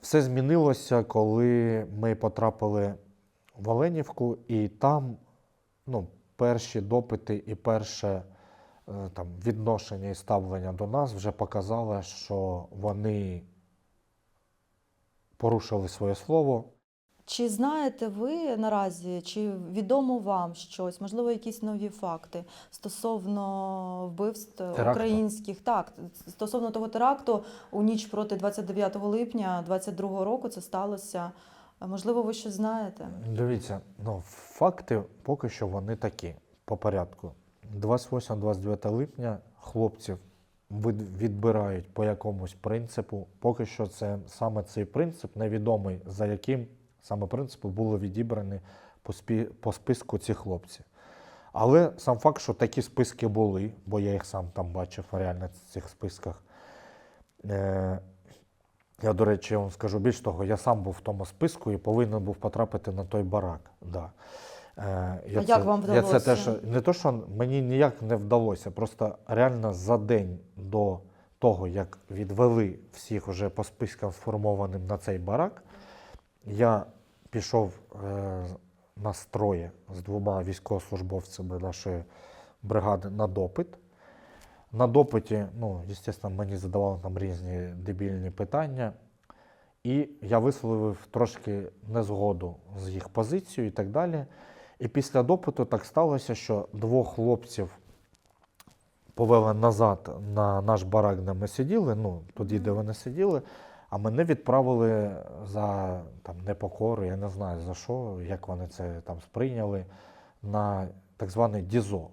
Все змінилося, коли ми потрапили в Оленівку, і там ну, перші допити і перше е, там, відношення і ставлення до нас вже показало, що вони порушили своє слово. Чи знаєте ви наразі, чи відомо вам щось, можливо, якісь нові факти стосовно вбивств Теракту? українських? Так, стосовно того теракту у ніч проти 29 липня 22 року це сталося. Можливо, ви щось знаєте? Дивіться, ну, факти поки що вони такі, по порядку. 28-29 липня хлопців відбирають по якомусь принципу. Поки що це саме цей принцип, невідомий за яким саме принципу були відібрані по, спі, по списку ці хлопці. Але сам факт, що такі списки були, бо я їх сам там бачив реально в цих списках. Е, я, до речі, я вам скажу більш того, я сам був в тому списку і повинен був потрапити на той барак. Да. Е, я А як вам Я це теж не то, що мені ніяк не вдалося, просто реально за день до того, як відвели всіх вже по спискам сформованим на цей барак, я пішов е, на строє з двома військовослужбовцями нашої бригади на допит. На допиті, ну, звісно, мені задавали там різні дебільні питання. І я висловив трошки незгоду з їх позицією і так далі. І після допиту так сталося, що двох хлопців повели назад на наш барак, де ми сиділи, ну, тоді, де вони сиділи, а мене відправили за там, непокору, я не знаю за що, як вони це там сприйняли, на так званий ДІЗО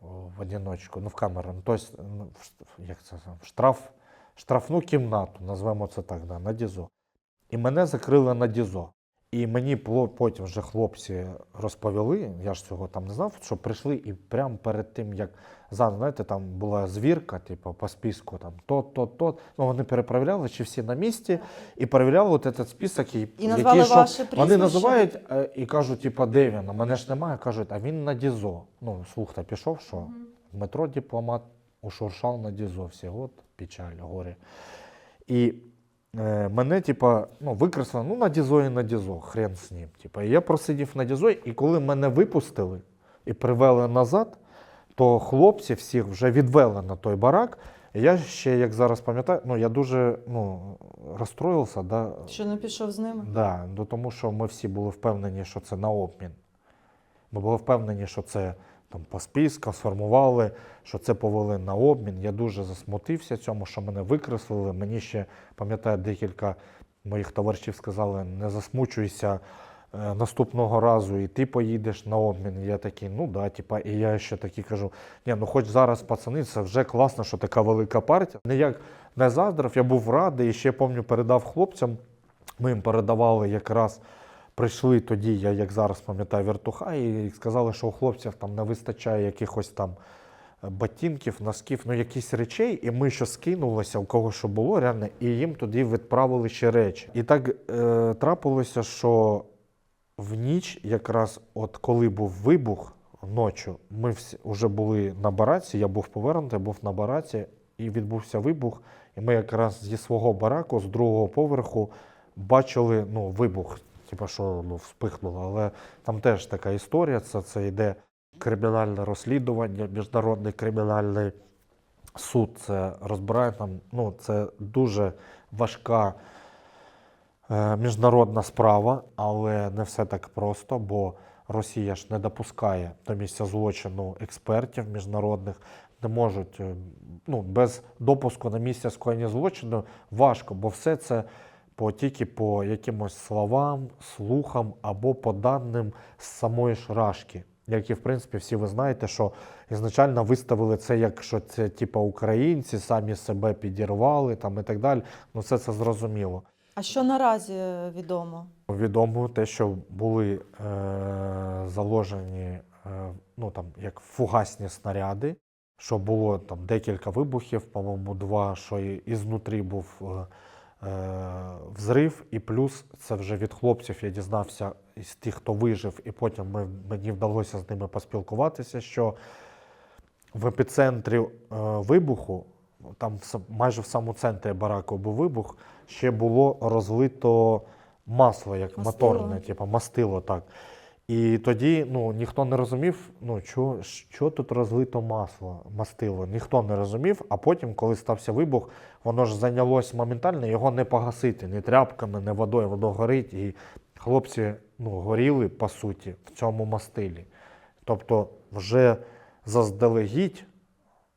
в одиночку, ну в камеру. Ну, тобто, ну, як це, в штраф, штрафну кімнату, назвемо це так, да, на ДІЗО. І мене закрили на ДІЗО. І мені потім вже хлопці розповіли, я ж цього там не знав, що прийшли і прямо перед тим, як за, знаєте, там була звірка, типу, по списку, там то, то, то. Ну, вони переправляли, чи всі на місці, і перевіряли от этот список, і, І назвали ваше щоб- Вони називають е, і кажуть, типу, де він? А мене ж немає, кажуть, а він на ДІЗО. Ну, слух та пішов, що метро дипломат ушуршав на ДІЗО. Всі, от печаль, горе. І мене, типа, ну, викреслили, ну, на Дізо і на Дізо, хрен з ним. Типа. Я просидів на Дізо, і коли мене випустили і привели назад, то хлопці всіх вже відвели на той барак. Я ще, як зараз пам'ятаю, ну, я дуже ну, розстроївся, да, Що не пішов з ними? Да, ну, тому що ми всі були впевнені, що це на обмін. Ми були впевнені, що це там по спискам сформували, що це повели на обмін. Я дуже засмутився цьому, що мене викреслили. Мені ще, пам'ятаю, декілька моїх товаришів сказали, не засмучуйся е, наступного разу, і ти поїдеш на обмін. Я такий, ну да, типа, і я ще такий кажу, ні, ну хоч зараз, пацани, це вже класно, що така велика партія. Ніяк не заздрив, я був радий, і ще пам'ятаю, передав хлопцям. Ми їм передавали якраз. Прийшли тоді, я як зараз пам'ятаю, вертуха, і сказали, що у хлопців там не вистачає якихось там е, ботинків, носків, ну якісь речей, і ми що скинулося, у кого що було реально, і їм тоді відправили ще речі. І так е, трапилося, що в ніч, якраз от коли був вибух ночі, ми всі вже були на бараці, я був повернутий, був на бараці, і відбувся вибух. І ми якраз зі свого бараку, з другого поверху, бачили ну, вибух, типу, що ну, вспихнуло. Але там теж така історія. Це, це йде кримінальне розслідування, міжнародний кримінальний суд це розбирає там. Ну, це дуже важка е, міжнародна справа, але не все так просто, бо Росія ж не допускає до місця злочину експертів міжнародних, не можуть е, ну, без допуску на місце скоєння злочину важко, бо все це по, тільки по якимось словам, слухам або по даним з самої ж Рашки. Які, в принципі, всі ви знаєте, що ізначально виставили це як що це типа українці самі себе підірвали там і так далі. Ну все це зрозуміло. А що наразі відомо? Відомо те, що були е, заложені е, ну, там, як фугасні снаряди, що було там декілька вибухів, по-моєму, два, що і, ізнутрі був е, е, взрив, і плюс це вже від хлопців я дізнався із тих, хто вижив, і потім ми, мені вдалося з ними поспілкуватися, що в епіцентрі е, вибуху, там в майже в самому центрі бараку був вибух, ще було розлито масло, як Мастило. моторне, типу мастило, так. І тоді ну, ніхто не розумів, ну, що, що тут розлито масло, мастило. Ніхто не розумів, а потім, коли стався вибух, воно ж зайнялось моментально, його не погасити ні тряпками, ні водою, воно горить. І хлопці ну, горіли, по суті, в цьому мастилі. Тобто, вже заздалегідь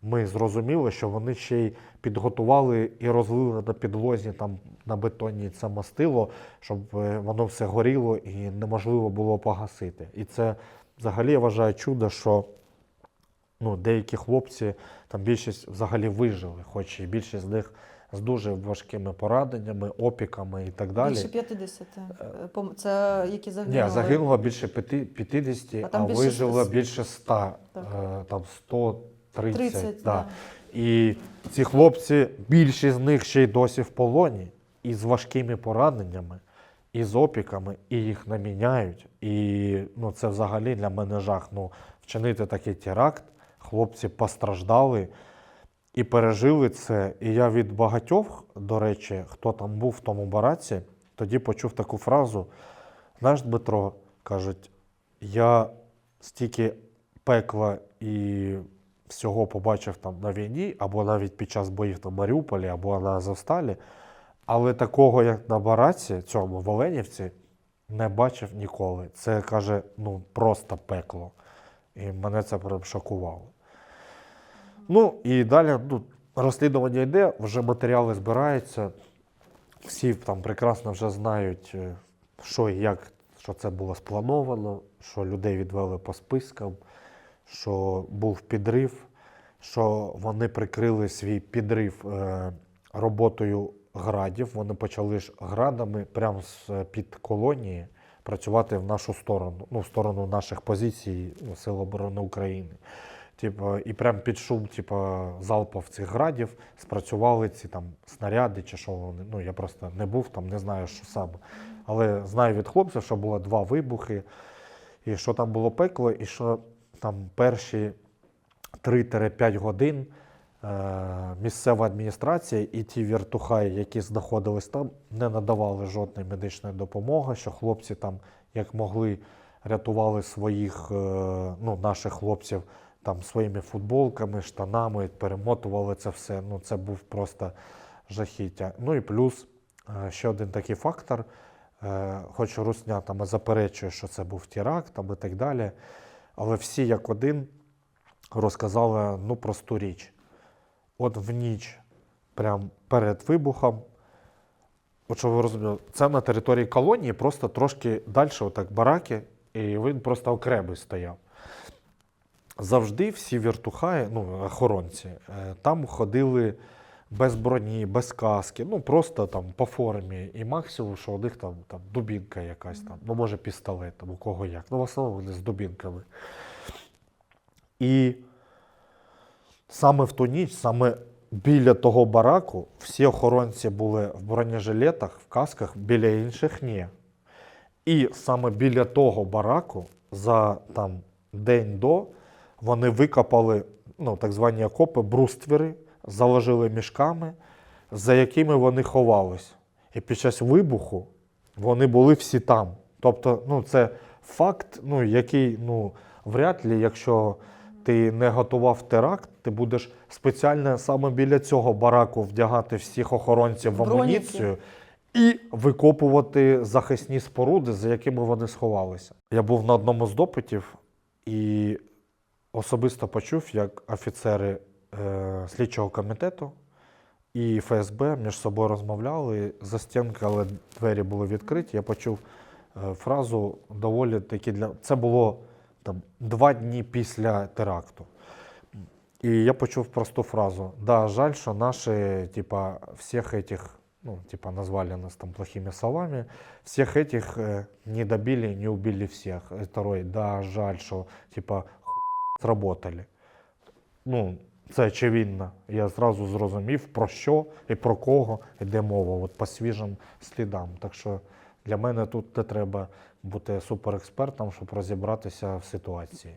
ми зрозуміли, що вони ще й підготували і розлили на підлозі там на бетоні це мастило, щоб е, воно все горіло і неможливо було погасити. І це взагалі я вважаю чудо, що ну, деякі хлопці, там більшість взагалі вижили, хоч і більшість з них з дуже важкими пораненнями, опіками і так далі. Більше 50. е, Це які загинули? Ні, загинуло більше 50, А а, більше вижило більше 100, Так. е, там 130. 30, да. да. І ці хлопці, більшість з них ще й досі в полоні, і з важкими пораненнями, і з опіками, і їх не міняють. І ну, це взагалі для мене жах. Ну, вчинити такий теракт, хлопці постраждали і пережили це. І я від багатьох, до речі, хто там був в тому бараці, тоді почув таку фразу. Знаєш, Дмитро, кажуть, я стільки пекла і всього побачив там на війні, або навіть під час боїв на Маріуполі, або на Азовсталі, але такого, як на бараці, цьому в Оленівці, не бачив ніколи. Це каже, ну просто пекло. І мене це прям шокувало. Ну і далі ну, розслідування йде, вже матеріали збираються. Всі там прекрасно вже знають, е, що і як, що це було сплановано, що людей відвели по спискам, що був підрив, що вони прикрили свій підрив е, роботою градів. Вони почали ж градами прямо з е, під колонії працювати в нашу сторону, ну, в сторону наших позицій Сил оборони України. Типу, і прям під шум, типу, залпов цих градів спрацювали ці там снаряди чи що вони. Ну, я просто не був там, не знаю, що саме. Але знаю від хлопців, що було два вибухи, і що там було пекло, і що там перші 3-5 годин е, місцева адміністрація і ті віртухаї, які знаходились там, не надавали жодної медичної допомоги, що хлопці там як могли рятували своїх е, ну, наших хлопців там своїми футболками, штанами, перемотували це все. Ну, це був просто жахіття. Ну і плюс е, ще один такий фактор. Хоч Русня там заперечує, що це був теракт там, і так далі. Але всі як один розказали ну, просту річ. От в ніч, прямо перед вибухом, от що ви розуміли, це на території колонії, просто трошки далі, отак бараки, і він просто окремий стояв. Завжди всі віртухаї, ну, охоронці, е, там ходили без броні, без каски, ну просто там по формі. І максимум, що у них там, там дубінка якась там, ну може пістолет, там, у кого як. Ну, в основному вони з дубінками. І саме в ту ніч, саме біля того бараку, всі охоронці були в бронежилетах, в касках, біля інших ні. І саме біля того бараку за там, день до вони викопали ну, так звані окопи, бруствери, заложили мішками, за якими вони ховались. І під час вибуху вони були всі там. Тобто, ну, це факт, ну, який ну, вряд ли, якщо ти не готував теракт, ти будеш спеціально саме біля цього бараку вдягати всіх охоронців в амуніцію і викопувати захисні споруди, за якими вони сховалися. Я був на одному з допитів і особисто почув, як офіцери е, слідчого комітету і ФСБ між собою розмовляли за стінки, але двері були відкриті. Я почув е, фразу доволі таки для. Це було там два дні після теракту. І я почув просту фразу: да, жаль, що наші, типа, всіх этих, ну, типа, назвали нас там плохими словами, всех этих э, не добили, не убили всех. И Второй, да, жаль, що, типа, хуй сработали. Ну, це очевидно. Я зразу зрозумів, про що і про кого йде мова, от по свіжим слідам. Так що для мене тут не треба бути суперекспертом, щоб розібратися в ситуації.